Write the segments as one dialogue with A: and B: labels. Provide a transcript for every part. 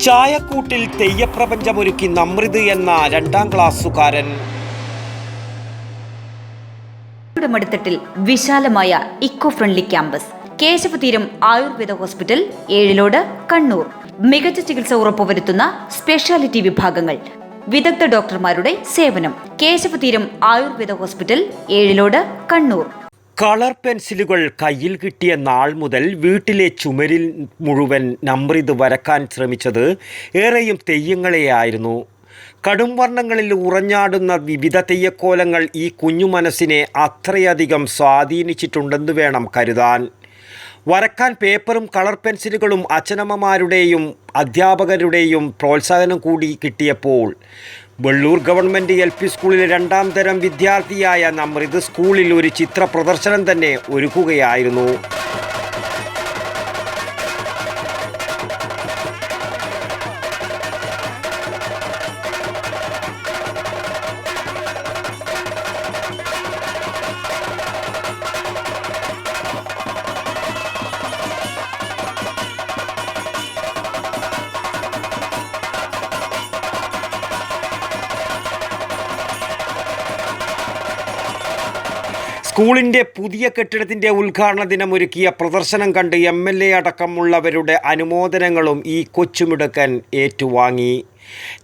A: ചായക്കൂട്ടിൽ തെയ്യപ്രപഞ്ചമൊരുക്കി നമൃത് എന്ന രണ്ടാം ക്ലാസ്സുകാരൻ.
B: യുടെ വിശാലമായ eco friendly campus Keshavatheeram Ayurveda hospital Ezhilode Kannur. മികച്ച ചികിത്സ ഉറപ്പുവരുത്തുന്ന സ്പെഷ്യാലിറ്റി വിഭാഗങ്ങൾ. വിദഗ്ധ ഡോക്ടർമാരുടെ സേവനം കേശവതീരം ആയുർവേദ ഹോസ്പിറ്റൽ ഏഴിലോട് കണ്ണൂർ.
A: കളർ പെൻസിലുകൾ കയ്യിൽ കിട്ടിയ നാൾ മുതൽ വീട്ടിലെ ചുമരിൽ മുഴുവൻ നമ്രിത് വരക്കാൻ ശ്രമിച്ചത് ഏറെയും തെയ്യങ്ങളെയായിരുന്നു. കടും വർണങ്ങളിൽ ഉറഞ്ഞാടുന്ന വിവിധ തെയ്യക്കോലങ്ങൾ ഈ കുഞ്ഞു മനസ്സിനെ അത്രയധികം സ്വാധീനിച്ചിട്ടുണ്ടെന്ന് വേണം കരുതാൻ. വരക്കാൻ പേപ്പറും കളർ പെൻസിലുകളും അച്ഛനമ്മമാരുടെയും അധ്യാപകരുടെയും പ്രോത്സാഹനം കൂടി കിട്ടിയപ്പോൾ വെള്ളൂർ ഗവൺമെന്റ് എൽ പി സ്കൂളിലെ രണ്ടാം തരം വിദ്യാർത്ഥിയായ നമ്രിത് സ്കൂളിൽ ഒരു ചിത്ര പ്രദർശനം തന്നെ ഒരുക്കുകയായിരുന്നു. സ്കൂളിന്റെ പുതിയ കെട്ടിടത്തിന്റെ ഉദ്ഘാടന ദിനം ഒരുക്കിയ പ്രദർശനം കണ്ട് എം എൽ എ അടക്കമുള്ളവരുടെ അനുമോദനങ്ങളും ഈ കൊച്ചുമിടുക്കൻ ഏറ്റുവാങ്ങി.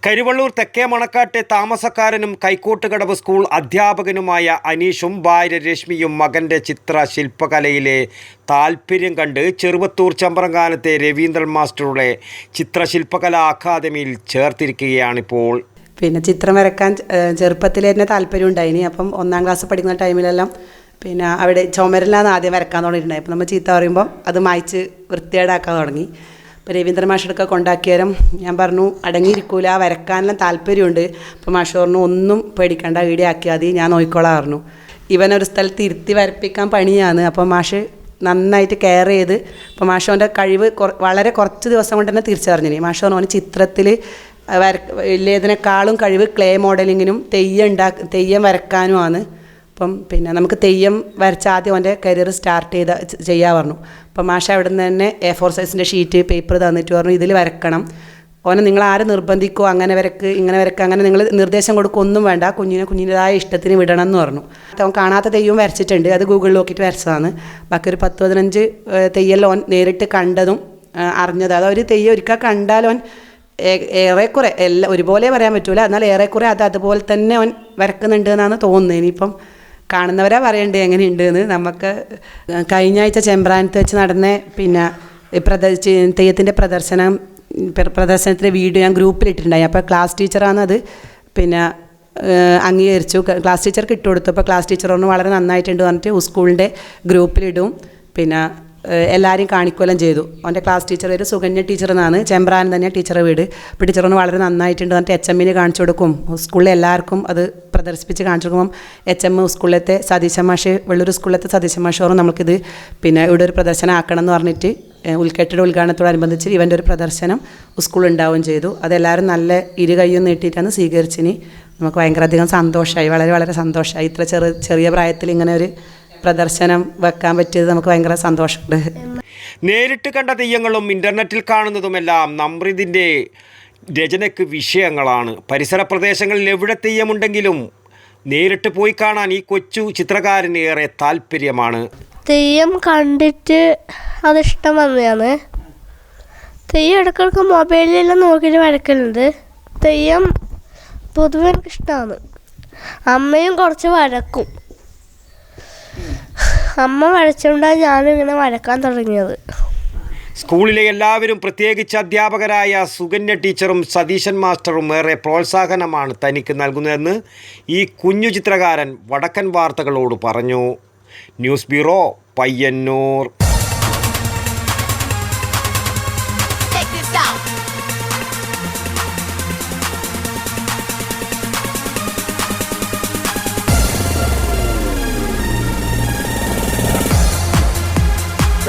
A: കരുവള്ളൂർ തെക്കേ മണക്കാട്ടെ താമസക്കാരനും കൈക്കോട്ടുകടവ് സ്കൂൾ അധ്യാപകനുമായ അനീഷും ഭാര്യ രശ്മിയും മകന്റെ ചിത്ര ശില്പകലയിലെ താല്പര്യം കണ്ട് ചെറുവത്തൂർ ചമ്പറങ്കാനത്തെ രവീന്ദ്രൻ മാസ്റ്ററുടെ ചിത്രശില്പകലാ അക്കാദമിയിൽ ചേർത്തിരിക്കുകയാണിപ്പോൾ.
C: പിന്നെ ചിത്രം വരക്കാൻ ചെറുപ്പത്തിൽ തന്നെ താല്പര്യം ഉണ്ടായിനി. അപ്പം ഒന്നാം ക്ലാസ് പഠിക്കുന്ന ടൈമിലെല്ലാം പിന്നെ അവിടെ ചുമരിലാണ് ആദ്യം വരക്കാൻ തുടങ്ങിയിട്ടുണ്ടായി. അപ്പം നമ്മൾ ചീത്ത പറയുമ്പോൾ അത് മായ്ച്ച് വൃത്തികേടാക്കാൻ തുടങ്ങി. അപ്പോൾ രവീന്ദ്ര മാഷെടുക്കെ കൊണ്ടാക്കിയാലും ഞാൻ പറഞ്ഞു അടങ്ങിയിരിക്കൂല വരക്കാനെല്ലാം താല്പര്യമുണ്ട്. അപ്പോൾ മാഷ് പറഞ്ഞു ഒന്നും പേടിക്കണ്ട ഈടെ ആക്കിയാൽ മതി ഞാൻ നോക്കിക്കോളാം പറഞ്ഞു. ഇവനൊരു സ്ഥലത്ത് ഇരുത്തി വരപ്പിക്കാൻ പണിയാണ്. അപ്പോൾ മാഷ് നന്നായിട്ട് കെയർ ചെയ്ത് ഇപ്പോൾ മാഷോന്റെ കഴിവ് വളരെ കുറച്ച് ദിവസം കൊണ്ട് തന്നെ തിരിച്ചറിഞ്ഞിനി. മാഷോ പറഞ്ഞു ചിത്രത്തിൽ വര വലിയതിനേക്കാളും കഴിവ് ക്ലേ മോഡലിങ്ങിനും തെയ്യം ഉണ്ടാ തെയ്യം വരക്കാനുമാണ്. അപ്പം പിന്നെ നമുക്ക് തെയ്യം വരച്ച ആദ്യം അവന്റെ കരിയർ സ്റ്റാർട്ട് ചെയ്ത ചെയ്യാൻ പറഞ്ഞു. അപ്പം മാഷ അവിടെ നിന്ന് തന്നെ എ ഫോർ സൈസിന്റെ ഷീറ്റ് പേപ്പർ തന്നിട്ട് പറഞ്ഞു ഇതിൽ വരക്കണം. ഓനെ നിങ്ങൾ ആരെ നിർബന്ധിക്കോ? അങ്ങനെ വരക്ക് ഇങ്ങനെ വരക്ക് അങ്ങനെ നിങ്ങൾ നിർദ്ദേശം കൊടുക്കൊന്നും വേണ്ട. കുഞ്ഞിനെ കുഞ്ഞിന്റെതായ ഇഷ്ടത്തിന് വിടണം എന്ന് പറഞ്ഞു അവൻ കാണാത്ത തെയ്യവും വരച്ചിട്ടുണ്ട്. അത് ഗൂഗിളിൽ നോക്കിയിട്ട് വരച്ചതാണ്. ബാക്കി ഒരു പത്ത് പതിനഞ്ച് തെയ്യൽ ഓൻ നേരിട്ട് കണ്ടതും അറിഞ്ഞത്. അത് ഒരു തെയ്യം ഒരിക്കൽ കണ്ടാലോൻ ഏ- ഏറെക്കുറെ എല്ലാം ഒരുപോലെ പറയാൻ പറ്റൂല. എന്നാൽ ഏറെക്കുറെ അത് അതുപോലെ തന്നെ അവൻ വരക്കുന്നുണ്ട് എന്നാണ് തോന്നുന്നത്. ഇനിയിപ്പം കാണുന്നവരാ പറയണ്ടേ എങ്ങനെയുണ്ട് എന്ന് നമുക്ക് കഴിഞ്ഞ ആഴ്ച ചെമ്പ്രാനത്ത് വെച്ച് നടന്ന പിന്നെ പ്രദ തെയ്യത്തിന്റെ പ്രദർശനം പ്രദർശനത്തിന്റെ വീഡിയോ ഞാൻ ഗ്രൂപ്പിലിട്ടിട്ടുണ്ടായി അപ്പോൾ ക്ലാസ് ടീച്ചറാണ് അത്. പിന്നെ അംഗീകരിച്ചു. ക്ലാസ് ടീച്ചർക്ക് ഇട്ട് കൊടുത്തു അപ്പോൾ ക്ലാസ് ടീച്ചർ വളരെ നന്നായിട്ടുണ്ട് പറഞ്ഞിട്ട് സ്കൂളിന്റെ ഗ്രൂപ്പിലിടും പിന്നെ എല്ലാവരെയും കാണിക്കുകയെല്ലാം ചെയ്തു. അവന്റെ ക്ലാസ് ടീച്ചർ ഒരു സുകന്യ ടീച്ചർ എന്നാണ്. ചെമ്പ്രാൻ തന്നെ ടീച്ചറെ വീട്. അപ്പോൾ ടീച്ചറിന് വളരെ നന്നായിട്ടുണ്ട്. എന്നിട്ട് എച്ച് എമ്മിന് കാണിച്ചു കൊടുക്കും. സ്കൂളിലെ എല്ലാവർക്കും അത് പ്രദർശിപ്പിച്ച് കാണിച്ചു കൊടുക്കുമ്പം എച്ച് എം സ്കൂളിലത്തെ സതീശ മാഷ് വെള്ളൂർ സ്കൂളിലത്തെ സതീശ മാഷോറും നമുക്കിത് പിന്നെ ഇവിടെ ഒരു പ്രദർശനം ആക്കണം എന്ന് പറഞ്ഞിട്ട് ഏഹ് ഉൾക്കെട്ടിട ഉദ്ഘാടനത്തോടനുബന്ധിച്ച് ഇവന്റെ ഒരു പ്രദർശനം സ്കൂളിൽ ഉണ്ടാവുകയും ചെയ്തു. അതെല്ലാവരും നല്ല ഇരു കയ്യും നീട്ടിയിട്ടാണ് സ്വീകരിച്ചിനി നമുക്ക് ഭയങ്കര അധികം സന്തോഷമായി വളരെ വളരെ സന്തോഷമായി ഇത്ര ചെറു ചെറിയ പ്രായത്തിൽ ഇങ്ങനെ ഒരു പ്രദർശനം വെക്കാൻ പറ്റിയത് നമുക്ക് ഭയങ്കര സന്തോഷമുണ്ട്.
A: നേരിട്ട് കണ്ട തെയ്യങ്ങളും ഇന്റർനെറ്റിൽ കാണുന്നതുമെല്ലാം നമ്രിതിന്റെ രചനയ്ക്ക് വിഷയങ്ങളാണ്. പരിസര പ്രദേശങ്ങളിൽ എവിടെ തെയ്യമുണ്ടെങ്കിലും നേരിട്ട് പോയി കാണാൻ ഈ കൊച്ചു ചിത്രകാരന് ഏറെ താല്പര്യമാണ്.
D: തെയ്യം കണ്ടിട്ട് അതിഷ്ടം വന്നതാണ്. തെയ്യം ഇടയ്ക്കിടയ്ക്ക് മൊബൈലിലെല്ലാം നോക്കിയിട്ട് വരക്കലുണ്ട്. തെയ്യം പൊതുവെ എനിക്ക് ഇഷ്ടമാണ് അമ്മയും കുറച്ച് വരക്കും. അമ്മ വരച്ചുകൊണ്ടാണ് ഞാൻ ഇങ്ങനെ വരക്കാൻ തുടങ്ങിയത്.
A: സ്കൂളിലെ എല്ലാവരും പ്രത്യേകിച്ച് അധ്യാപകരായ സുഗന്യ ടീച്ചറും സതീശൻ മാസ്റ്ററും ഏറെ പ്രോത്സാഹനമാണ് തനിക്ക് നൽകുന്നതെന്ന് ഈ കുഞ്ഞു ചിത്രകാരൻ വടക്കൻ വാർത്തകളോട് പറഞ്ഞു. News bureau Payyanur.